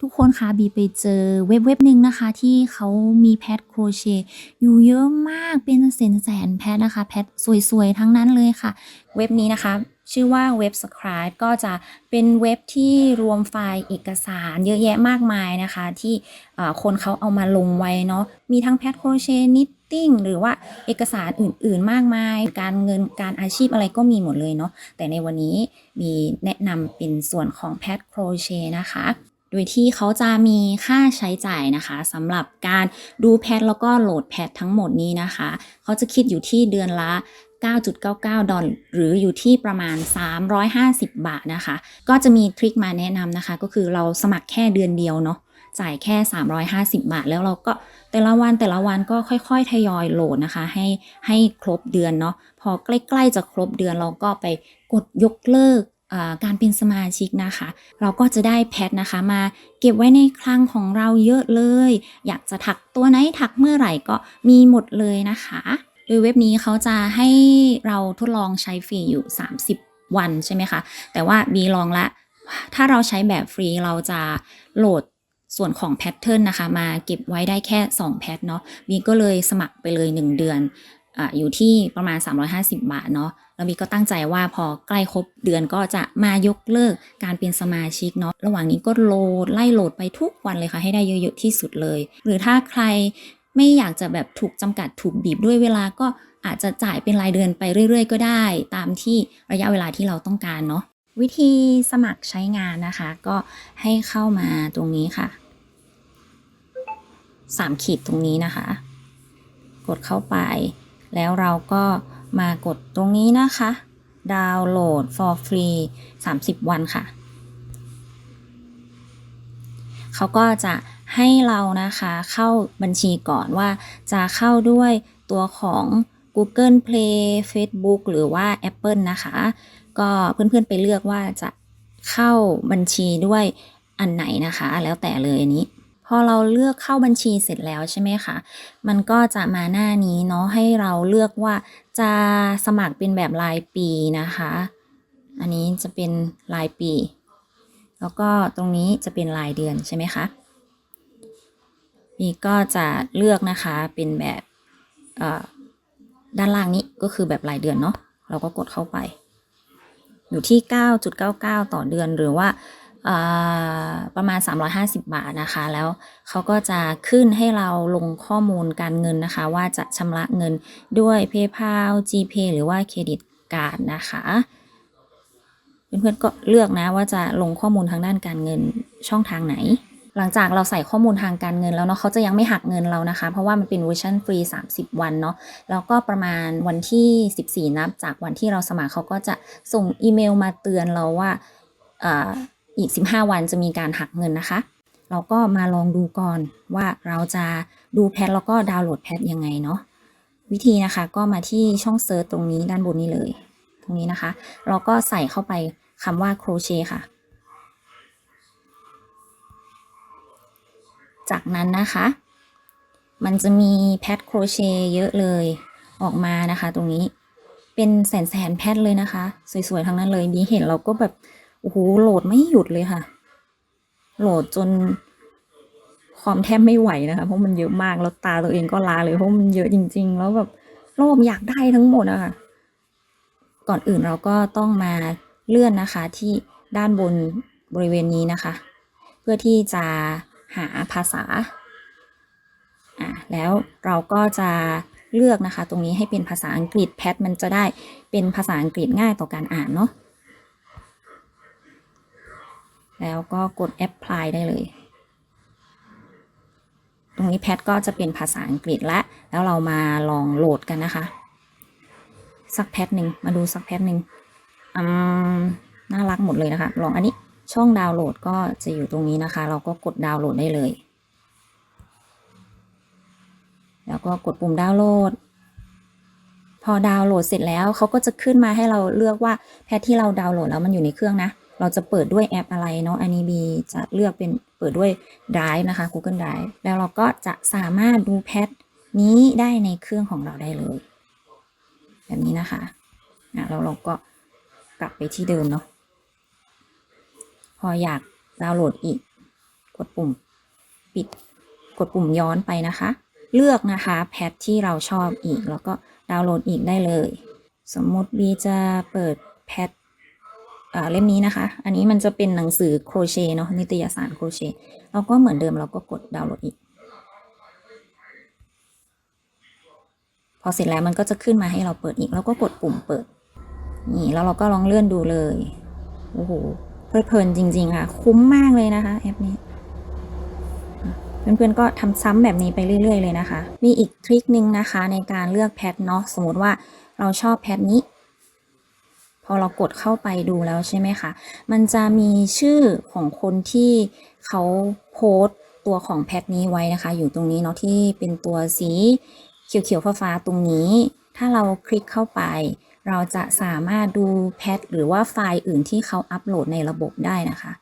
ทุกคนคะบีไปเจอเว็บเว็บหนึ่งนะคะ ที่เขามีแพทโครเชต์อยู่เยอะมากเป็นแสนแสนแพทนะคะ แพทสวยๆ ทั้งนั้นเลยค่ะ เว็บนี้นะคะ ชื่อว่าเว็บ Scribe ก็จะเป็นเว็บที่รวมไฟล์เอกสารเยอะแยะมากมายนะคะ ที่คนเขาเอามาลงไว้เนาะมีทั้งแพทโครเชต์นิตติ้งหรือว่าเอกสารอื่นๆ มากมาย การเงินการอาชีพอะไรก็มีหมดเลยเนาะแต่ในวันนี้มีแนะนำเป็นส่วนของแพทโครเชต์นะคะ โดยที่เขาจะมีค่าใช้จ่ายนะคะสำหรับการดูแพทแล้วก็โหลดแพททั้งหมดนี้นะคะ เขาจะคิดอยู่ที่เดือนละ 9.99 ดอลหรืออยู่ที่ประมาณ 350 บาทนะคะ ก็จะมีทริคมาแนะนำนะคะ ก็คือเราสมัครแค่เดือนเดียวเนาะจ่ายแค่ 350 บาท แล้วเราก็แต่ละวันแต่ละวันก็ค่อยๆ ทยอยโหลดนะคะ ให้ให้ครบเดือนเนาะพอใกล้ๆจะครบเดือนเราก็ไปกดยกเลิก การเป็นสมาชิกนะคะ เราก็จะได้แพทนะคะมาเก็บไว้ในคลังของเราเยอะเลย อยากจะถักตัวไหนถักเมื่อไหร่ก็มีหมดเลยนะคะโดยเว็บนี้เขาจะให้เราทดลองใช้ฟรีอยู่ 30 วันใช่ไหมคะ แต่ว่าบีลองละ ถ้าเราใช้แบบฟรีเราจะโหลดส่วนของแพทเทิร์นนะคะ มาเก็บไว้ได้แค่ 2 แพทเนาะบีก็เลยสมัครไปเลย 1 เดือน ออยู่ที่ประมาณ 350 บาทเนาะแล้วบีก็ตั้งใจว่าพอใกล้ครบเดือนก็จะมายกเลิกการเป็นสมาชิกเนาะระหว่างนี้ก็โหลดไล่โหลดไปทุกวันเลยค่ะ ให้ได้เยอะๆที่สุดเลย หรือถ้าใครไม่อยากจะแบบถูกจำกัดถูกบีบด้วยเวลาก็อาจจะจ่ายเป็นรายเดือนไปเรื่อย ๆ ก็ได้ ตามที่ระยะเวลาที่เราต้องการเนาะวิธีสมัครใช้งานนะคะ ก็ให้เข้ามาตรงนี้ค่ะสามขีดตรงนี้นะคะ กดเข้าไป แล้วเราก็มากดตรงนี้นะคะ ดาวน์โหลด for free 30 วันค่ะ เขาก็จะให้เรานะคะเข้าบัญชีก่อนว่าจะเข้าด้วยตัวของ Google Play Facebook หรือว่า Apple นะคะ ก็เพื่อนๆไปเลือกว่าจะเข้าบัญชีด้วยอันไหนนะคะ แล้วแต่เลยอันนี้ พอเราเลือกเข้าบัญชีเสร็จแล้วใช่ไหมคะ มันก็จะมาหน้านี้เนาะให้เราเลือกว่าจะสมัครเป็นแบบรายปีนะคะ อันนี้จะเป็นรายปี แล้วก็ตรงนี้จะเป็นรายเดือนใช่ไหมคะนี่ก็จะเลือกนะคะเป็นแบบด้านล่างนี้ก็คือแบบรายเดือนเนาะเราก็กดเข้าไป อยู่ที่ 9.99 ต่อเดือนหรือว่า ประมาณ 350 บาทนะคะ แล้วเขาก็จะขึ้นให้เราลงข้อมูลการเงินนะคะ ว่าจะชำระเงินด้วย PayPal GPay หรือว่าเครดิตการ์ดนะคะเพื่อนๆก็เลือกนะว่าจะลงข้อมูลทางด้านการเงินช่องทางไหน หลังจากเราใส่ข้อมูลทางการเงินแล้วเนาะเขาจะยังไม่หักเงินเรานะคะ เพราะว่ามันเป็นเวอร์ชันฟรี 30 วันเนาะแล้วก็ประมาณวันที่ 14 นับ จากวันที่เราสมัครเขาก็จะส่งอีเมลมาเตือนเราว่า อีก 15 วันจะมีการหักเงินนะคะ เราก็มาลองดูก่อนว่าเราจะดูแพทแล้วก็ดาวน์โหลดแพทยังไงเนาะวิธีนะคะก็มาที่ช่องเซิร์ชตรงนี้ด้านบนนี้เลย ตรงนี้นะคะ เราก็ใส่เข้าไปคำว่าโครเชต์ค่ะ จากนั้นนะคะ มันจะมีแพทโครเชต์เยอะเลยออกมานะคะ ตรงนี้เป็นแสนแสนแพทเลยนะคะ สวยๆทั้งนั้นเลยมีเห็นเราก็แบบ โอ้โหโหลดไม่หยุดเลยค่ะ โหลดจนความแทบไม่ไหวนะคะ เพราะมันเยอะมากแล้วตาตัวเองก็ลาเลยเพราะมันเยอะจริง ๆ แล้วแบบโลภอยากได้ทั้งหมดอะค่ะก่อนอื่นเราก็ต้องมาเลื่อนนะคะที่ด้านบนบริเวณนี้นะคะ เพื่อที่จะหาภาษาอะแล้วเราก็จะเลือกนะคะ ตรงนี้ให้เป็นภาษาอังกฤษแพทมันจะได้เป็นภาษาอังกฤษง่ายต่อการอ่านเนาะ แล้วก็กด apply ได้เลย ตรงนี้แพทก็จะเป็นภาษาอังกฤษและแล้วเรามาลองโหลดกันนะคะ สักแพทหนึ่งมาดูสักแพทหนึ่งอืมน่ารักหมดเลยนะคะ ลองอันนี้ช่องดาวน์โหลดก็จะอยู่ตรงนี้นะคะ เราก็กดดาวน์โหลดได้เลย แล้วก็กดปุ่มดาวน์โหลด พอดาวน์โหลดเสร็จแล้วเขาก็จะขึ้นมาให้เราเลือกว่าแพทที่เราดาวน์โหลดแล้วมันอยู่ในเครื่องนะ เราจะเปิดด้วยแอปอะไรเนาะอันนี้บีจะเลือกเป็นเปิดด้วย Drive นะคะ Google Drive แล้วเราก็จะสามารถดูแพทนี้ได้ในเครื่องของเราได้เลย แบบนี้นะคะอะแล้วเราก็กลับไปที่เดิมเนาะพออยากดาวน์โหลดอีก กดปุ่มปิดกดปุ่มย้อนไปนะคะ เลือกนะคะแพทที่เราชอบอีก แล้วก็ดาวน์โหลดอีกได้เลย สมมติบีจะเปิดแพท เล่มนี้นะคะ อันนี้มันจะเป็นหนังสือโครเชต์เนาะนิตยสารโครเชต์เราก็เหมือนเดิมเราก็กดดาวน์โหลดอีก พอเสร็จแล้วมันก็จะขึ้นมาให้เราเปิดอีก แล้วก็กดปุ่มเปิด นี่แล้วเราก็ลองเลื่อนดูเลย โอ้โหเพลิดเพลินจริง ๆ ค่ะ คุ้มมากเลยนะคะแอปนี้เพื่อนๆก็ทำซ้ำแบบนี้ไปเรื่อย ๆ เลยนะคะ มีอีกทริคนึงนะคะในการเลือกแพทเนาะสมมติว่าเราชอบแพทนี้ อเรากดเข้าไปดูแล้วใช่ไหมคะ มันจะมีชื่อของคนที่เขาโพสต์ตัวของแพทนี้ไว้นะคะ อยู่ตรงนี้เนาะที่เป็นตัวสีเขียวๆฟ้าๆตรงนี้ ถ้าเราคลิกเข้าไป เราจะสามารถดูแพทหรือว่าไฟล์อื่นที่เขาอัปโหลดในระบบได้นะคะ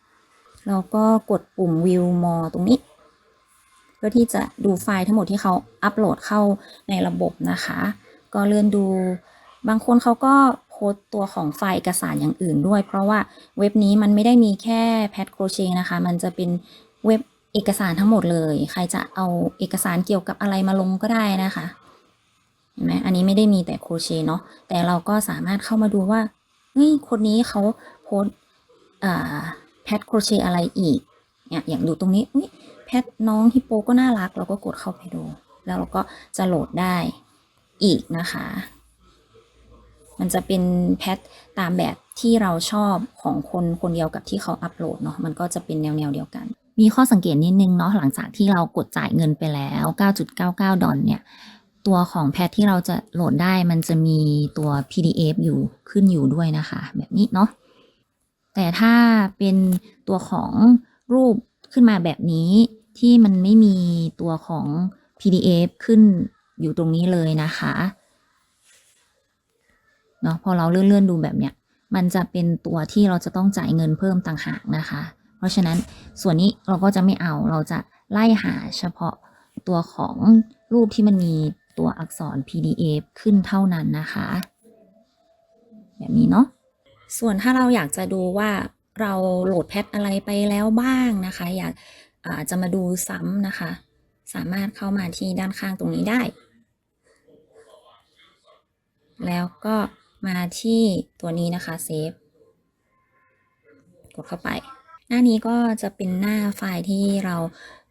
เราก็กดปุ่ม view more ตรงนี้ เพื่อที่จะดูไฟล์ทั้งหมดที่เขาอัปโหลดเข้าในระบบนะคะ ก็เลื่อนดู บางคนเขาก็ โพสต์ตัวของไฟล์เอกสารอย่างอื่นด้วย เพราะว่าเว็บนี้มันไม่ได้มีแค่แพทโครเชนะคะ มันจะเป็นเว็บเอกสารทั้งหมดเลย ใครจะเอาเอกสารเกี่ยวกับอะไรมาลงก็ได้นะคะเห็นไหมอันนี้ไม่ได้มีแต่โครเชต์เนาะแต่เราก็สามารถเข้ามาดูว่าเฮ้ยคนนี้เขาโพสแพทโครเชต์อะไรอีกเนี่ยอย่างดูตรงนี้อุ๊ยแพทน้องฮิปโปก็น่ารัก เราก็กดเข้าไปดู แล้วเราก็จะโหลดได้อีกนะคะ มันจะเป็นแพทตามแบบที่เราชอบของคนคนเดียวกับที่เขาอัปโหลดเนาะมันก็จะเป็นแนวแนวเดียวกัน มีข้อสังเกตนิดนึงเนาะหลังจากที่เรากดจ่ายเงินไปแล้ว 9.99 ดอลเนี่ย ตัวของแพทที่เราจะโหลดได้มันจะมีตัว PDF อยู่ขึ้นอยู่ด้วยนะคะ แบบนี้เนาะแต่ถ้าเป็นตัวของรูปขึ้นมาแบบนี้ที่มันไม่มีตัวของ PDF ขึ้นอยู่ตรงนี้เลยนะคะ เนาะพอเราเลื่อนๆดูแบบเนี้ยมันจะเป็นตัวที่เราจะต้องจ่ายเงินเพิ่มต่างหากนะคะ เพราะฉะนั้นส่วนนี้เราก็จะไม่เอาเราจะไล่หาเฉพาะตัวของรูปที่มันมีตัวอักษร PDF ขึ้นเท่านั้นนะคะ แบบนี้เนาะส่วนถ้าเราอยากจะดูว่าเราโหลดแพทอะไรไปแล้วบ้างนะคะ อยากาจะมาดูซ้ำนะคะ สามารถเข้ามาที่ด้านข้างตรงนี้ได้ แล้วก็ มาที่ตัวนี้นะคะเซฟกดเข้าไป หน้านี้ก็จะเป็นหน้าไฟล์ที่เรา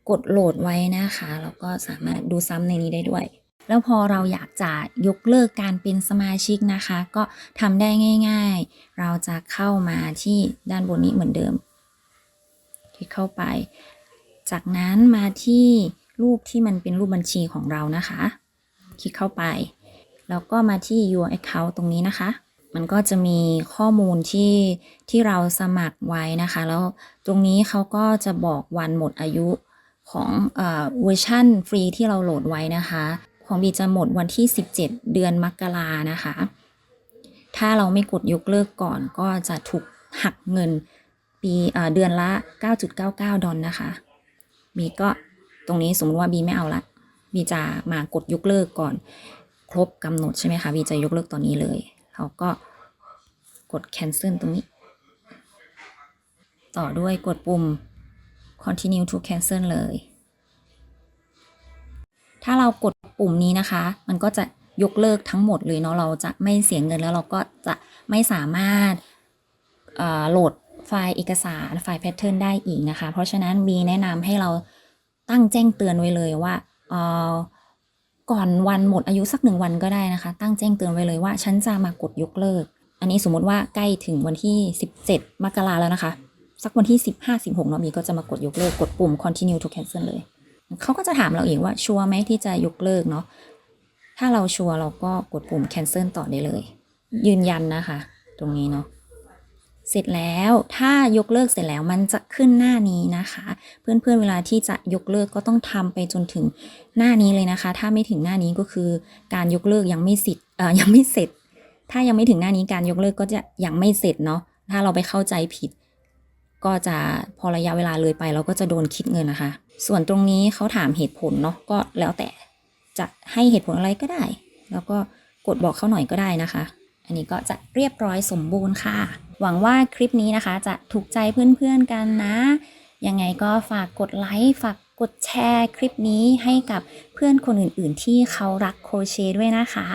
กดโหลดไว้นะคะแล้วก็สามารถดูซ้ำในนี้ได้ด้วย แล้วพอเราอยากจะยกเลิกการเป็นสมาชิกนะคะ ก็ทำได้ง่าย ๆ เราจะเข้ามาที่ด้านบนนี้เหมือนเดิม คลิกเข้าไป จากนั้นมาที่รูปที่มันเป็นรูปบัญชีของเรานะคะ คลิกเข้าไป แล้วก็มาที่ your account ตรงนี้นะคะ มันก็จะมีข้อมูลที่ที่เราสมัครไว้นะคะ แล้วตรงนี้เขาก็จะบอกวันหมดอายุของเออเวอร์ชันฟรีที่เราโหลดไว้นะคะ ของบีจะหมดวันที่ 17 เดือนมกรานะคะ ถ้าเราไม่กดยกเลิกก่อนก็จะถูกหักเงินปีเอ่อเดือนละ 9.99 ดอลนะคะบีก็ตรงนี้สมมติว่าบีไม่เอาละบีจะมากดยกเลิกก่อน ครบกำหนดใช่ไหมคะบีจะยกเลิกตอนนี้เลยเราก็กด cancel ตรงนี้ ต่อด้วยกดปุ่ม continue to cancel เลย ถ้าเรากดปุ่มนี้นะคะ มันก็จะยกเลิกทั้งหมดเลยเนาะเราจะไม่เสียเงินแล้วเราก็จะไม่สามารถโหลดไฟล์เอกสารไฟล์แพทเทิร์นได้อีกนะคะ เพราะฉะนั้นบีแนะนำให้เราตั้งแจ้งเตือนไว้เลยว่าออ ก่อนวันหมดอายุสักหนึ่งวันก็ได้นะคะ ตั้งแจ้งเตือนไว้เลยว่า ฉันจะมากดยกเลิก อันนี้สมมติว่าใกล้ถึงวันที่ 17 มกราแล้วนะคะ สักวันที่ 15 16เนาะบีก็จะมากดยกเลิกกดปุ่ม continue to cancel เลย เขาก็จะถามเราเองว่าชัวร์ไหมที่จะยกเลิกเนาะถ้าเราชัวร์เราก็กดปุ่ม cancel ต่อได้เลย ยืนยันนะคะ ตรงนี้เนาะ เสร็จแล้วถ้ายกเลิกเสร็จแล้วมันจะขึ้นหน้านี้นะคะ เพื่อนๆเวลาที่จะยกเลิกก็ต้องทำไปจนถึงหน้านี้เลยนะคะ ถ้าไม่ถึงหน้านี้ก็คือการยกเลิกยังไม่สิทธิ์เอ่อยังไม่เสร็จ ถ้ายังไม่ถึงหน้านี้การยกเลิกก็จะยังไม่เสร็จเนาะถ้าเราไปเข้าใจผิด ก็จะพอระยะเวลาเลยไปเราก็จะโดนคิดเงินนะคะ ส่วนตรงนี้เขาถามเหตุผลเนาะก็แล้วแต่จะให้เหตุผลอะไรก็ได้ แล้วก็กดบอกเขาหน่อยก็ได้นะคะ อันนี้ก็จะเรียบร้อยสมบูรณ์ค่ะ หวังว่าคลิปนี้นะคะ จะถูกใจเพื่อนๆกันนะ ยังไงก็ฝากกดไลค์ฝากกดแชร์คลิปนี้ให้กับเพื่อนคนอื่นๆ ที่เขารักโครเชต์ด้วยนะคะ